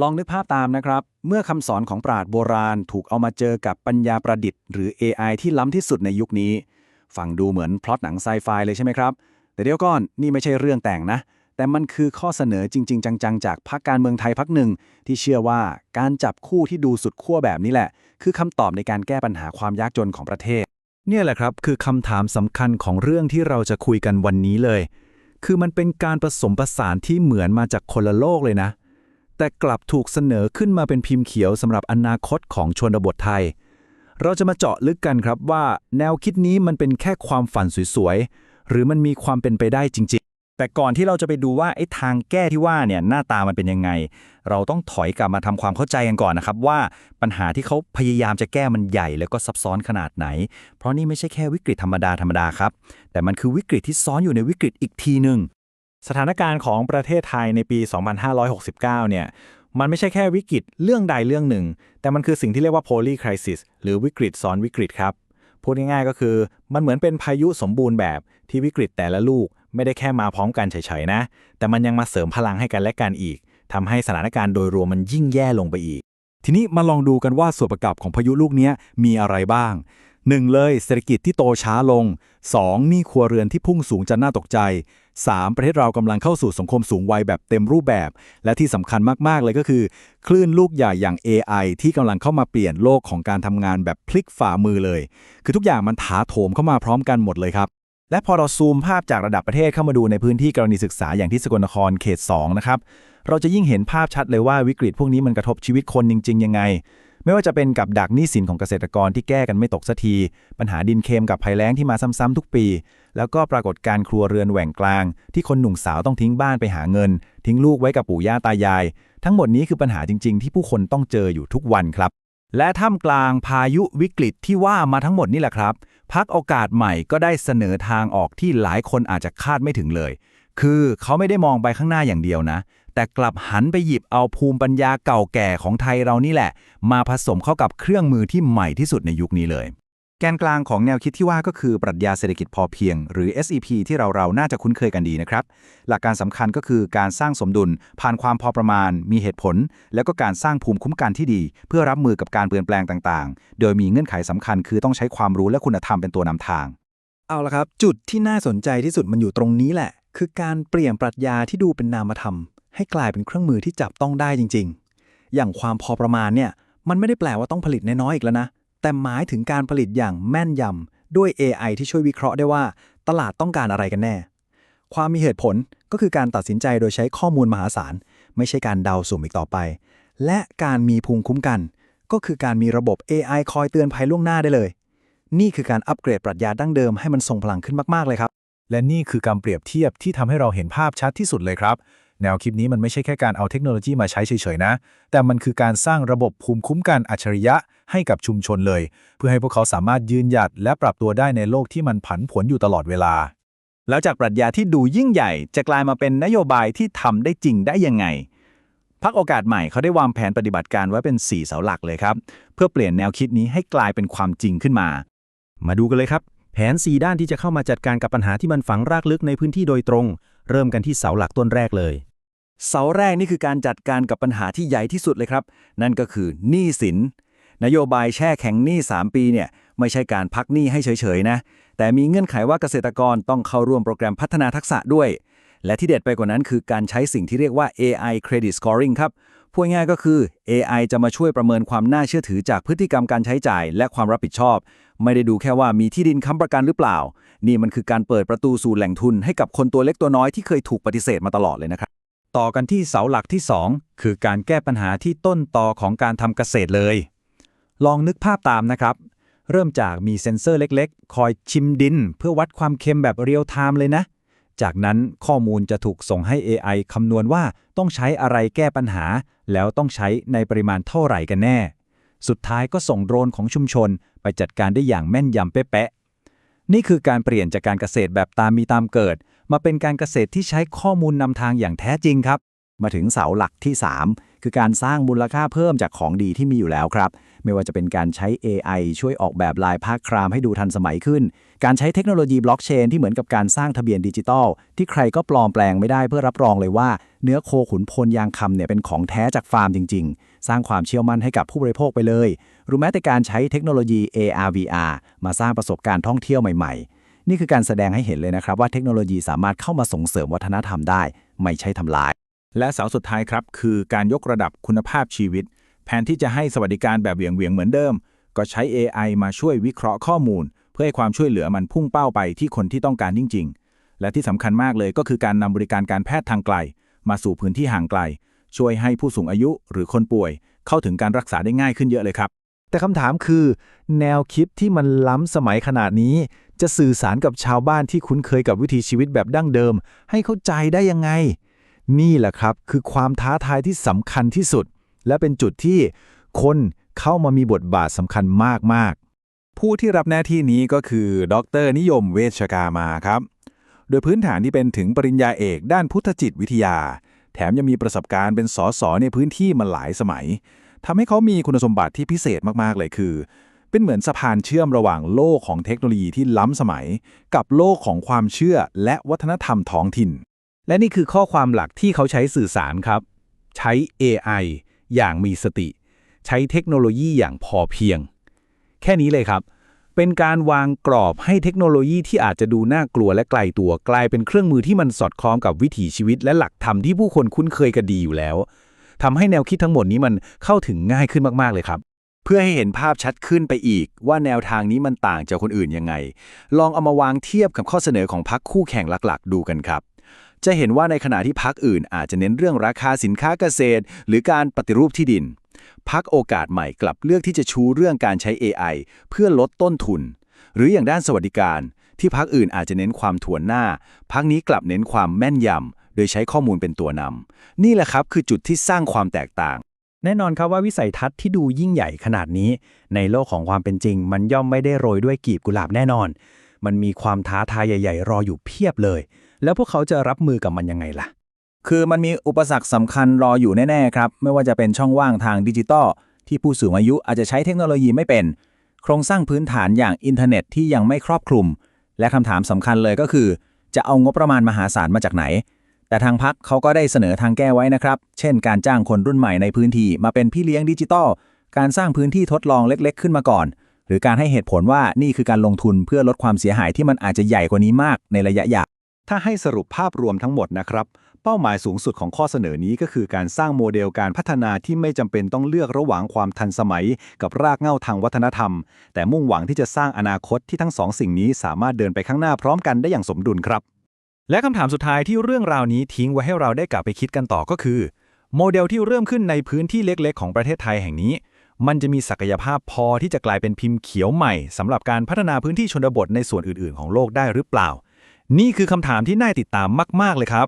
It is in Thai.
ลองนึกภาพตามนะครับ เมื่อคำสอนของปราชญ์โบราณถูกเอามาเจอกับปัญญาประดิษฐ์หรือ AI ที่ล้ำที่สุดในยุคนี้ ฟังดูเหมือนพล็อตหนังไซไฟเลยใช่ไหมครับ แต่เดี๋ยวก่อนนี่ไม่ใช่เรื่องแต่งนะ แต่มันคือข้อเสนอจริง ๆ จัง ๆ จากพรรคการเมืองไทยพรรคหนึ่ง ที่เชื่อว่าการจับคู่ที่ดูสุดขั้วแบบนี้แหละ คือคำตอบในการแก้ปัญหาความยากจนของประเทศ เนี่ยแหละครับคือคำถามสำคัญของเรื่องที่เราจะคุยกันวันนี้เลย คือมันเป็นการผสมผสานที่เหมือนมาจากคนละโลกเลยนะ แต่กลับถูกเสนอขึ้นมาเป็นพิมพ์เขียวสำหรับอนาคตของชนบทไทย เราจะมาเจาะลึกกันครับว่า แนวคิดนี้มันเป็นแค่ความฝันสวยๆ หรือมันมีความเป็นไปได้จริง ๆ แต่ก่อนที่เราจะไปดูว่าไอ้ทางแก้ที่ว่าเนี่ยหน้าตามันเป็นยังไง เราต้องถอยกลับมาทำความเข้าใจกันก่อนนะครับว่าปัญหาที่เขาพยายามจะแก้มันใหญ่แล้วก็ซับซ้อนขนาดไหน เพราะนี่ไม่ใช่แค่วิกฤตธรรมดาธรรมดาครับ แต่มันคือวิกฤตที่ซ้อนอยู่ในวิกฤตอีกทีหนึ่ง สถานการณ์ของประเทศไทยในปี 2569 เนี่ย มันไม่ใช่แค่วิกฤตเรื่องใดเรื่องหนึ่ง แต่มันคือสิ่งที่เรียกว่า poly crisis หรือวิกฤตซ้อนวิกฤตครับ พูดง่ายๆก็คือ มันเหมือนเป็นพายุสมบูรณ์แบบที่วิกฤตแต่ละลูก ไม่ได้แค่มาพร้อมกันเฉยๆนะ แต่มันยังมาเสริมพลังให้กันและกันอีกทำให้สถานการณ์โดยรวมมันยิ่งแย่ลงไปอีก ทีนี้มาลองดูกันว่าส่วนประกอบของพายุลูกนี้มีอะไรบ้าง 1. เลยเศรษฐกิจที่โตช้าลง 2. หนี้ครัวเรือนที่พุ่งสูงจนน่าตกใจ 3. ประเทศเรากำลังเข้าสู่สังคมสูงวัยแบบเต็มรูปแบบ และที่สำคัญมากๆเลยก็คือ คลื่นลูกใหญ่อย่าง AI ที่กำลังเข้ามาเปลี่ยนโลกของการทำงานแบบพลิกฝ่ามือเลย คือทุกอย่างมันถาโถมเข้ามาพร้อมกันหมดเลยครับ และพอเราซูมภาพจากระดับประเทศเข้ามาดูในพื้นที่กรณีศึกษาอย่างที่สกลนครเขต 2 นะครับ เราจะยิ่งเห็นภาพชัดเลยว่าวิกฤตพวกนี้มันกระทบชีวิตคนจริง ๆ ยังไง ไม่ว่าจะเป็นกับดักหนี้สินของเกษตรกรที่แก้กันไม่ตกสักที ปัญหาดินเค็มกับภัยแล้งที่มาซ้ำๆทุกปี แล้วก็ปรากฏการครัวเรือนแหว่งกลาง ที่คนหนุ่มสาวต้องทิ้งบ้านไปหาเงิน ทิ้งลูกไว้กับปู่ย่าตายาย ทั้งหมดนี้คือปัญหาจริง ๆ ที่ผู้คนต้องเจออยู่ทุกวันครับ และท่ามกลางพายุวิกฤตที่ว่ามาทั้งหมดนี่แหละครับ พักโอกาสใหม่ก็ได้เสนอทางออกที่หลายคนอาจจะคาดไม่ถึงเลย คือเขาไม่ได้มองไปข้างหน้าอย่างเดียวนะ แต่กลับหันไปหยิบเอาภูมิปัญญาเก่าแก่ของไทยเรานี่แหละ มาผสมเข้ากับเครื่องมือที่ใหม่ที่สุดในยุคนี้เลย แกนกลางของแนวคิดที่ว่าก็คือปรัชญาเศรษฐกิจพอเพียง หรือ SEP ที่เราเราน่าจะคุ้นเคยกันดีนะครับ หลักการสำคัญก็คือการสร้างสมดุล ผ่านความพอประมาณ มีเหตุผล แล้วก็การสร้างภูมิคุ้มกันที่ดี เพื่อรับมือกับการเปลี่ยนแปลงต่างๆ โดยมีเงื่อนไขสำคัญคือต้องใช้ความรู้และคุณธรรมเป็นตัวนำทาง เอาละครับ จุดที่น่าสนใจที่สุดมันอยู่ตรงนี้แหละ คือการเปลี่ยนปรัชญาที่ดูเป็นนามธรรม ให้กลายเป็นเครื่องมือที่จับต้องได้จริง ๆ อย่างความพอประมาณเนี่ยมันไม่ได้แปลว่าต้องผลิตน้อยๆอีกแล้วนะ แต่หมายถึงการผลิตอย่างแม่นยำด้วย AI ที่ช่วยวิเคราะห์ได้ว่า ตลาดต้องการอะไรกันแน่ ความมีเหตุผลก็คือการตัดสินใจโดยใช้ข้อมูลมหาศาล ไม่ใช่การเดาสุ่มอีกต่อไป และการมีภูมิคุ้มกัน ก็คือการมีระบบ AI คอยเตือนภัยล่วงหน้าได้เลย นี่คือการอัปเกรดปรัชญาดั้งเดิมให้มันทรงพลังขึ้นมากๆเลยครับ และนี่คือการเปรียบเทียบที่ทำให้เราเห็นภาพชัดที่สุดเลยครับ แนวคิดนี้มันไม่ใช่แค่การเอาเทคโนโลยีมาใช้เฉยๆนะ แต่มันคือการสร้างระบบภูมิคุ้มกันอัจฉริยะให้กับชุมชนเลย เพื่อให้พวกเขาสามารถยืนหยัดและปรับตัวได้ในโลกที่มันผันผวนอยู่ตลอดเวลา แล้วจากปรัชญาที่ดูยิ่งใหญ่ จะกลายมาเป็นนโยบายที่ทำได้จริงได้ยังไงพักโอกาสใหม่เขาได้วางแผนปฏิบัติการไว้เป็น 4 เสาหลักเลยครับ เพื่อเปลี่ยนแนวคิดนี้ให้กลายเป็นความจริงขึ้นมา มาดูกันเลยครับ แผน 4 ด้านที่จะเข้ามาจัดการกับปัญหาที่มันฝังรากลึกในพื้นที่โดยตรง เริ่มกันที่เสาหลักต้นแรกเลย เสาแรกนี่คือการจัดการกับปัญหาที่ใหญ่ที่สุดเลยครับ นั่นก็คือหนี้สิน นโยบายแช่แข็งหนี้ 3 ปีเนี่ยไม่ใช่การพักหนี้ให้เฉยๆนะ แต่มีเงื่อนไขว่าเกษตรกรต้องเข้าร่วมโปรแกรมพัฒนาทักษะด้วย และที่เด็ดไปกว่านั้นคือการใช้สิ่งที่เรียกว่า AI Credit Scoring ครับพูดง่ายก็คือ AI จะมาช่วยประเมินความน่าเชื่อถือจากพฤติกรรมการใช้จ่าย และความรับผิดชอบ ไม่ได้ดูแค่ว่ามีที่ดินค้ำประกันหรือเปล่า นี่มันคือการเปิดประตูสู่แหล่งทุนให้กับคนตัวเล็กตัวน้อยที่เคยถูกปฏิเสธมาตลอดเลยนะครับ ต่อกันที่เสาหลักที่ 2 คือการแก้ปัญหาที่ต้นตอของการทำเกษตรเลย ลองนึกภาพตามนะครับ เริ่มจากมีเซ็นเซอร์เล็กๆ คอยชิมดิน เพื่อวัดความเค็มแบบเรียลไทม์เลยนะ จากนั้นข้อมูลจะถูกส่งให้ AI คำนวณว่าต้องใช้อะไรแก้ปัญหา แล้วต้องใช้ในปริมาณเท่าไหร่กันแน่ สุดท้ายก็ส่งโดรนของชุมชน ไปจัดการได้อย่างแม่นยำเป๊ะๆนี่คือการเปลี่ยนจากการเกษตรแบบตามมีตามเกิด มาเป็นการเกษตรที่ใช้ข้อมูลนำทางอย่างแท้จริงครับ มาถึงเสาหลักที่คือการสร้างมูลค่าเพิ่มจากของดีที่มีอยู่แล้วครับ ไม่ว่าจะเป็นการใช้ AI ช่วยออกแบบลายภาคครามให้ดูทันสมัยขึ้น การใช้เทคโนโลยีบล็อกเชนที่เหมือนกับการสร้างทะเบียนดิจิทัลที่ใครก็ปลอมแปลงไม่ได้เพื่อรับรองเลยว่า เนื้อโคขุนพลยางคำเนี่ยเป็นของแท้จากฟาร์มจริง ๆ สร้างความเชื่อมั่นให้กับผู้บริโภคไปเลยหรือแม้แต่การใช้เทคโนโลยี AR VR มาสร้างประสบการณ์ท่องเที่ยวใหม่ ๆ นี่คือการแสดงให้เห็นเลยนะครับว่าเทคโนโลยีสามารถเข้ามาส่งเสริมวัฒนธรรมได้ ไม่ใช่ทำลาย และเสาสุดท้ายครับ คือการยกระดับคุณภาพชีวิตแทนที่จะให้สวัสดิการแบบเหวี่ยงๆเหมือนเดิม ก็ใช้ AI มาช่วยวิเคราะห์ข้อมูล เพื่อให้ความช่วยเหลือมันพุ่งเป้าไปที่คนที่ต้องการจริง ๆ และที่สำคัญมากเลยก็คือการนำบริการการแพทย์ทางไกล มาสู่พื้นที่ห่างไกล ช่วยให้ผู้สูงอายุหรือคนป่วย เข้าถึงการรักษาได้ง่ายขึ้นเยอะเลยครับ แต่คำถามคือ แนวคิดที่มันล้ำสมัยขนาดนี้ จะสื่อสารกับชาวบ้านที่คุ้นเคยกับวิถีชีวิตแบบดั้งเดิม ให้เข้าใจได้ยังไง นี่แหละครับคือความท้าทายที่สำคัญที่สุด และเป็นจุดที่คนเข้ามามีบทบาทสำคัญมากผู้ที่รับหน้าที่นี้ก็คือ ดร นิยมเวชกามาครับ โดยพื้นฐานที่เป็นถึงปริญญาเอกด้านพุทธจิตวิทยา แถมยังมีประสบการณ์เป็นสสในพื้นที่มาหลายสมัย ทำให้เขามีคุณสมบัติที่พิเศษมากๆเลยคือ เป็นเหมือนสะพานเชื่อมระหว่างโลกของเทคโนโลยีที่ล้ำสมัย กับโลกของความเชื่อและวัฒนธรรมท้องถิ่น และนี่คือข้อความหลักที่เขาใช้สื่อสารครับ ใช้ AI อย่างมีสติ ใช้เทคโนโลยีอย่างพอเพียง แค่นี้เลยครับ เป็นการวางกรอบให้เทคโนโลยีที่อาจจะดูน่ากลัวและไกลตัวกลายเป็นเครื่องมือที่มันสอดคล้องกับวิถีชีวิตและหลักธรรมที่ผู้คนคุ้นเคยกันดีอยู่แล้ว ทำให้แนวคิดทั้งหมดนี้มันเข้าถึงง่ายขึ้นมากๆเลยครับ เพื่อให้เห็นภาพชัดขึ้นไปอีก ว่าแนวทางนี้มันต่างจากคนอื่นยังไง ลองเอามาวางเทียบกับข้อเสนอของพรรคคู่แข่งหลักๆ ดูกันครับ จะเห็นว่าในขณะที่พรรคอื่นอาจจะเน้นเรื่องราคาสินค้าเกษตร หรือการปฏิรูปที่ดินพรรคโอกาสใหม่กลับเลือกที่จะชูเรื่องการใช้ AI เพื่อลดต้นทุน หรืออย่างด้านสวัสดิการ ที่พรรคอื่นอาจจะเน้นความถ่วนหน้าพรรคนี้กลับเน้นความแม่นยำ โดยใช้ข้อมูลเป็นตัวนำนี่แหละครับคือจุดที่สร้างความแตกต่าง แน่นอนครับว่าวิสัยทัศน์ที่ดูยิ่งใหญ่ขนาดนี้ ในโลกของความเป็นจริง มันย่อมไม่ได้โรยด้วยกลีบกุหลาบแน่นอน มันมีความท้าทายใหญ่ ๆ รออยู่เพียบเลย แล้วพวกเขาจะรับมือกับมันยังไงล่ะ คือมันมีอุปสรรคสำคัญรออยู่แน่ๆครับไม่ว่าจะเป็นช่องว่างทางดิจิตอลที่ผู้สูงอายุอาจจะใช้เทคโนโลยีไม่เป็น โครงสร้างพื้นฐานอย่างอินเทอร์เน็ตที่ยังไม่ครอบคลุม และคำถามสำคัญเลยก็คือ จะเอางบประมาณมหาศาลมาจากไหน แต่ทางพักเขาก็ได้เสนอทางแก้ไว้นะครับ เช่น การจ้างคนรุ่นใหม่ในพื้นที่มาเป็นพี่เลี้ยงดิจิตอล การสร้างพื้นที่ทดลองเล็ก ๆ ขึ้นมาก่อน หรือการให้เหตุผลว่านี่คือการลงทุนเพื่อลดความเสียหายที่มันอาจจะใหญ่กว่านี้มากในระยะยาว ถ้าให้สรุปภาพรวมทั้งหมดนะครับ เป้าหมายสูงสุดของข้อเสนอนี้ก็คือการสร้างโมเดลการพัฒนาที่ไม่จำเป็นต้องเลือกระหว่างความทันสมัย กับรากเหง้าทางวัฒนธรรม แต่มุ่งหวังที่จะสร้างอนาคตที่ทั้งสองสิ่งนี้สามารถเดินไปข้างหน้าพร้อมกันได้อย่างสมดุลครับ และคำถามสุดท้ายที่เรื่องราวนี้ทิ้งไว้ให้เราได้กลับไปคิดกันต่อก็คือ โมเดลที่เริ่มขึ้นในพื้นที่เล็กๆ ของประเทศไทยแห่งนี้ มันจะมีศักยภาพพอที่จะกลายเป็นพิมพ์เขียวใหม่สำหรับการพัฒนาพื้นที่ชนบทในส่วนอื่นๆ ของโลกได้หรือเปล่า นี่คือคำถามที่น่าติดตามมาก ๆ เลยครับ